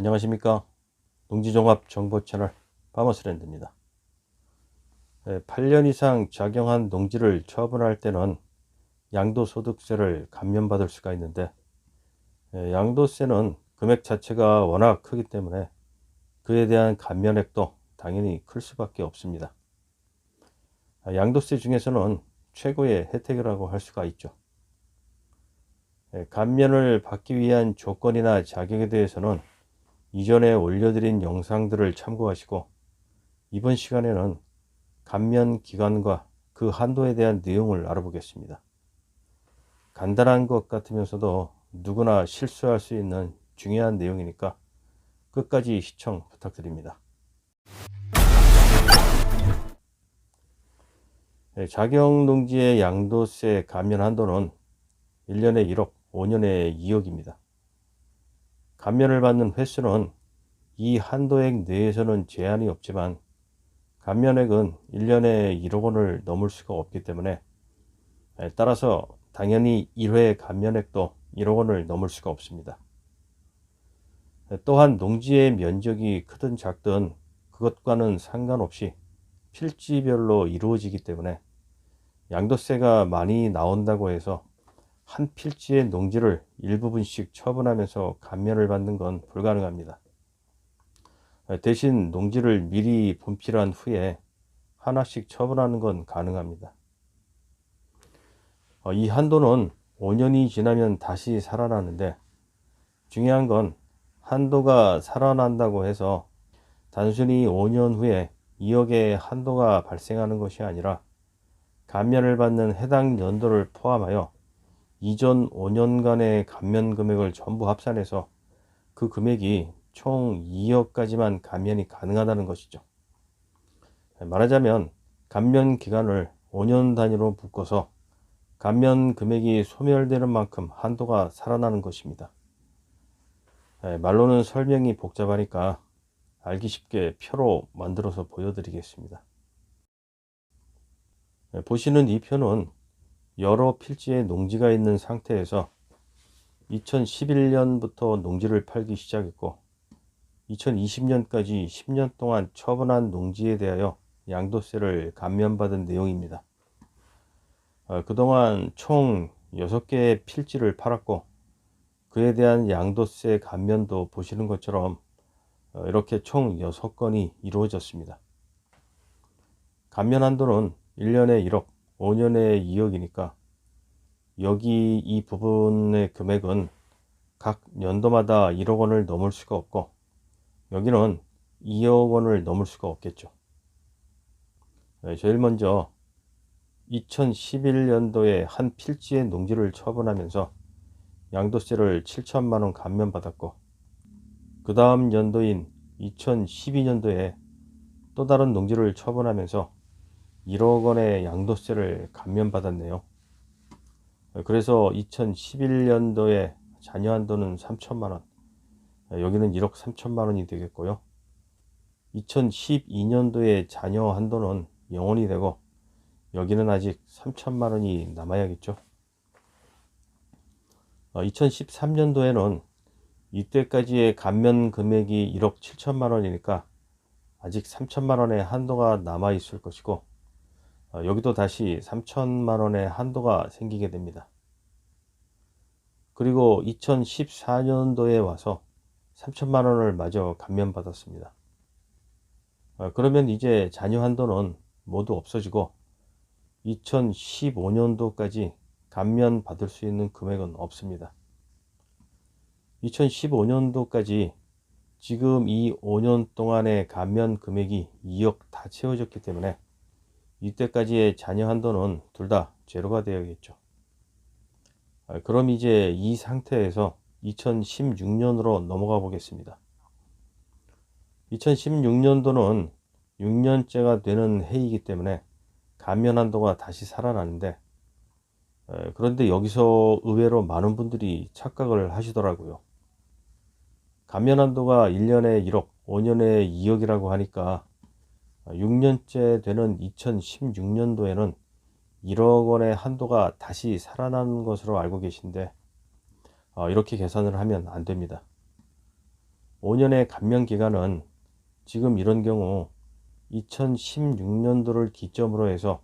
안녕하십니까? 농지종합 정보 채널 파머스랜드입니다. 8년 이상 작용한 농지를 처분할 때는 양도소득세를 감면받을 수가 있는데 예, 양도세는 금액 자체가 워낙 크기 때문에 그에 대한 감면액도 당연히 클 수밖에 없습니다. 아, 양도세 중에서는 최고의 혜택이라고 할 수가 있죠. 예, 감면을 받기 위한 조건이나 자격에 대해서는 이전에 올려드린 영상들을 참고하시고 이번 시간에는 감면 기간과 그 한도에 대한 내용을 알아보겠습니다. 간단한 것 같으면서도 누구나 실수할 수 있는 중요한 내용이니까 끝까지 시청 부탁드립니다. 네, 자경농지의 양도세 감면 한도는 1년에 1억, 5년에 2억입니다. 감면을 받는 횟수는 이 한도액 내에서는 제한이 없지만 감면액은 1년에 1억 원을 넘을 수가 없기 때문에 따라서 당연히 1회 감면액도 1억 원을 넘을 수가 없습니다. 또한 농지의 면적이 크든 작든 그것과는 상관없이 필지별로 이루어지기 때문에 양도세가 많이 나온다고 해서 한 필지의 농지를 일부분씩 처분하면서 감면을 받는 건 불가능합니다. 대신 농지를 미리 분필한 후에 하나씩 처분하는 건 가능합니다. 어, 이 한도는 5년이 지나면 다시 살아나는데 중요한 건 한도가 살아난다고 해서 단순히 5년 후에 2억의 한도가 발생하는 것이 아니라 감면을 받는 해당 연도를 포함하여 이전 5년간의 감면 금액을 전부 합산해서 그 금액이 총 2억까지만 감면이 가능하다는 것이죠. 말하자면 감면 기간을 5년 단위로 묶어서 감면 금액이 소멸되는 만큼 한도가 살아나는 것입니다. 말로는 설명이 복잡하니까 알기 쉽게 표로 만들어서 보여드리겠습니다. 보시는 이 표는 여러 필지의 농지가 있는 상태에서 2011년부터 농지를 팔기 시작했고 2020년까지 10년 동안 처분한 농지에 대하여 양도세를 감면받은 내용입니다. 어, 그동안 총 6개의 필지를 팔았고 그에 대한 양도세 감면도 보시는 것처럼 어, 이렇게 총 6건이 이루어졌습니다. 감면 한도는 1년에 1억, 5년에 2억이니까 여기 이 부분의 금액은 각 연도마다 1억 원을 넘을 수가 없고 여기는 2억 원을 넘을 수가 없겠죠. 네, 제일 먼저 2011년도에 한 필지의 농지를 처분하면서 양도세를 7천만 원 감면받았고 그 다음 연도인 2012년도에 또 다른 농지를 처분하면서 1억 원의 양도세를 감면받았네요. 그래서 2011년도에 자녀 한도는 3천만 원, 여기는 1억 3천만 원이 되겠고요. 2012년도에 자녀 한도는 0원이 되고 여기는 아직 3천만 원이 남아야겠죠. 2013년도에는 이때까지의 감면 금액이 1억 7천만 원이니까 아직 3천만 원의 한도가 남아 있을 것이고 어, 여기도 다시 3천만 원의 한도가 생기게 됩니다. 그리고 2014년도에 와서 3천만 원을 마저 감면받았습니다. 어, 그러면 이제 잔여 한도는 모두 없어지고 2015년도까지 감면 받을 수 있는 금액은 없습니다. 2015년도까지 지금 이 5년 동안의 감면 금액이 2억 다 채워졌기 때문에 이때까지의 잔여 한도는 둘 다 제로가 되어야겠죠. 아, 그럼 이제 이 상태에서 2016년으로 넘어가 보겠습니다. 2016년도는 6년째가 되는 해이기 때문에 감면 한도가 다시 살아나는데 그런데 여기서 의외로 많은 분들이 착각을 하시더라고요. 감면 한도가 1년에 1억, 5년에 2억이라고 하니까 6년째 되는 2016년도에는 1억 원의 한도가 다시 살아나는 것으로 알고 계신데 어, 이렇게 계산을 하면 안 됩니다. 5년의 감면 기간은 지금 이런 경우 2016년도를 기점으로 해서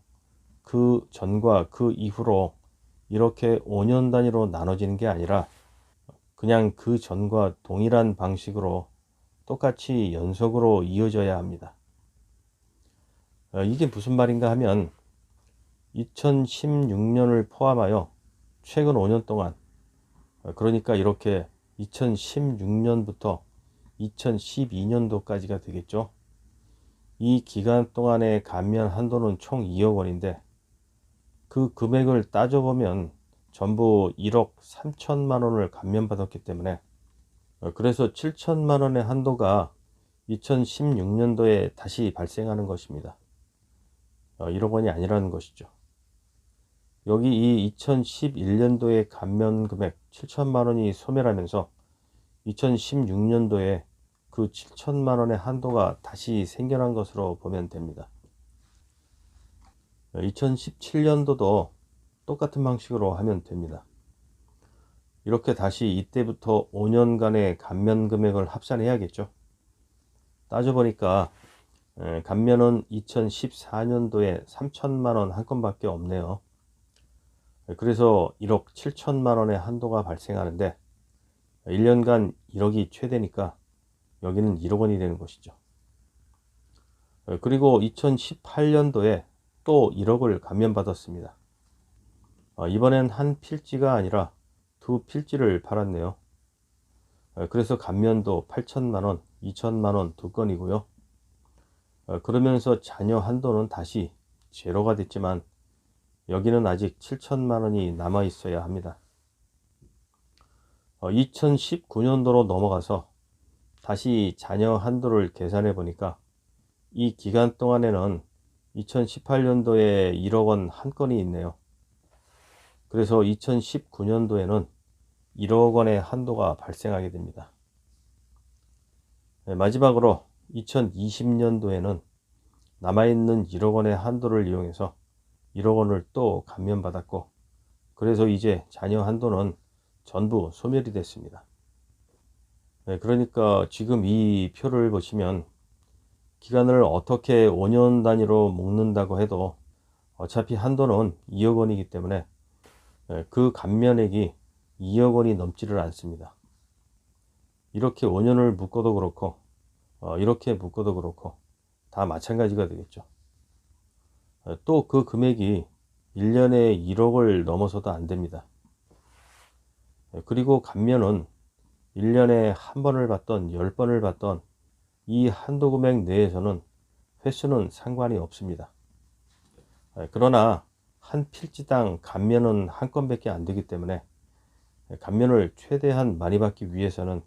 그 전과 그 이후로 이렇게 5년 단위로 나눠지는 게 아니라 그냥 그 전과 동일한 방식으로 똑같이 연속으로 이어져야 합니다. 어, 이게 무슨 말인가 하면 2016년을 포함하여 최근 5년 동안 어, 그러니까 이렇게 2016년부터 2012년도까지가 되겠죠. 이 기간 동안의 감면 한도는 총 2억 원인데 그 금액을 따져보면 전부 1억 3천만 원을 감면받았기 때문에 어, 그래서 7천만 원의 한도가 2016년도에 다시 발생하는 것입니다. 1억 원이 아니라는 것이죠. 여기 이 2011년도의 감면 금액 7천만 원이 소멸하면서 2016년도에 그 7천만 원의 한도가 다시 생겨난 것으로 보면 됩니다. 2017년도도 똑같은 방식으로 하면 됩니다. 이렇게 다시 이때부터 5년간의 감면 금액을 합산해야겠죠. 따져보니까 에, 감면은 2014년도에 3천만 원 한 건밖에 없네요. 그래서 1억 7천만 원의 한도가 발생하는데 1년간 1억이 최대니까 여기는 1억 원이 되는 것이죠. 그리고 2018년도에 또 1억을 감면받았습니다. 어, 이번엔 한 필지가 아니라 두 필지를 팔았네요. 어, 그래서 감면도 8천만원, 2천만원 두 건이고요. 어, 그러면서 자녀 한도는 다시 제로가 됐지만 여기는 아직 7천만 원이 남아 있어야 합니다. 2019년도로 넘어가서 다시 자녀 한도를 계산해 보니까 이 기간 동안에는 2018년도에 1억 원 한 건이 있네요. 그래서 2019년도에는 1억 원의 한도가 발생하게 됩니다. 네, 마지막으로 2020년도에는 남아있는 1억 원의 한도를 이용해서 1억 원을 또 감면받았고 그래서 이제 자녀 한도는 전부 소멸이 됐습니다. 네, 그러니까 지금 이 표를 보시면 기간을 어떻게 5년 단위로 묶는다고 해도 어차피 한도는 2억 원이기 때문에 예, 그 감면액이 2억 원이 넘지를 않습니다. 이렇게 5년을 묶어도 그렇고 어, 이렇게 묶어도 그렇고 다 마찬가지가 되겠죠. 예, 또그 금액이 1년에 1억을 넘어서도 안 됩니다. 예, 그리고 감면은 1년에 한 번을 받던 10번을 받던 이 한도 금액 내에서는 횟수는 상관이 없습니다. 그러나 한 필지당 감면은 한 건밖에 안 되기 때문에 감면을 최대한 많이 받기 위해서는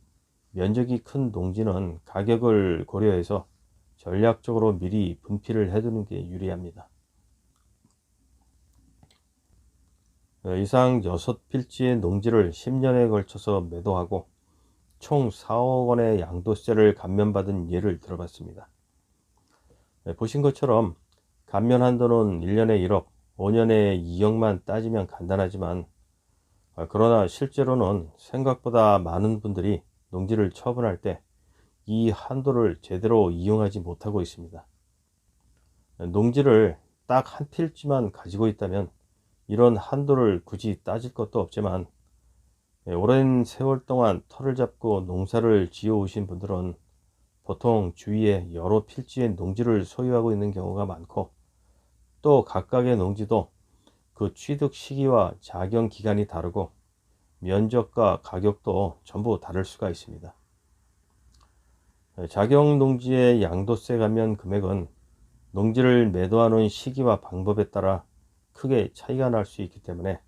면적이 큰 농지는 가격을 고려해서 전략적으로 미리 분필을 해두는 게 유리합니다. 이상 6필지의 농지를 10년에 걸쳐서 매도하고 총 4억 원의 양도세를 감면받은 예를 들어봤습니다. 보신 것처럼 감면 한도는 1년에 1억, 5년에 2억만 따지면 간단하지만 아, 그러나 실제로는 생각보다 많은 분들이 농지를 처분할 때 이 한도를 제대로 이용하지 못하고 있습니다. 농지를 딱 한 필지만 가지고 있다면 이런 한도를 굳이 따질 것도 없지만 예, 오랜 세월 동안 털을 잡고 농사를 지어 오신 분들은 보통 주위에 여러 필지의 농지를 소유하고 있는 경우가 많고 또 각각의 농지도 그 취득 시기와 작용 기간이 다르고 면적과 가격도 전부 다를 수가 있습니다. 작용 농지의 양도세 감면 금액은 농지를 매도하는 시기와 방법에 따라 크게 차이가 날 수 있기 때문에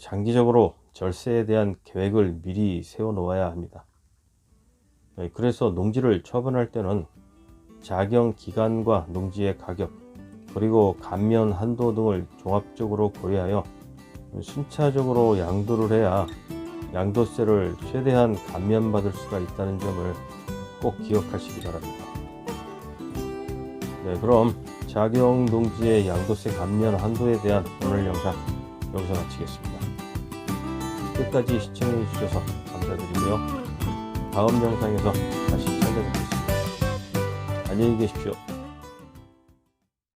장기적으로 절세에 대한 계획을 미리 세워 놓아야 합니다. 그래서 농지를 처분할 때는 작용 기간과 농지의 가격, 그리고 감면 한도 등을 종합적으로 고려하여 순차적으로 양도를 해야 양도세를 최대한 감면받을 수가 있다는 점을 꼭 기억하시기 바랍니다. 네, 그럼 농지의 양도세 감면 한도에 대한 오늘 영상 여기서 마치겠습니다. 끝까지 시청해 주셔서 감사드리고요. 다음 영상에서 다시 찾아뵙겠습니다. 안녕히 계십시오.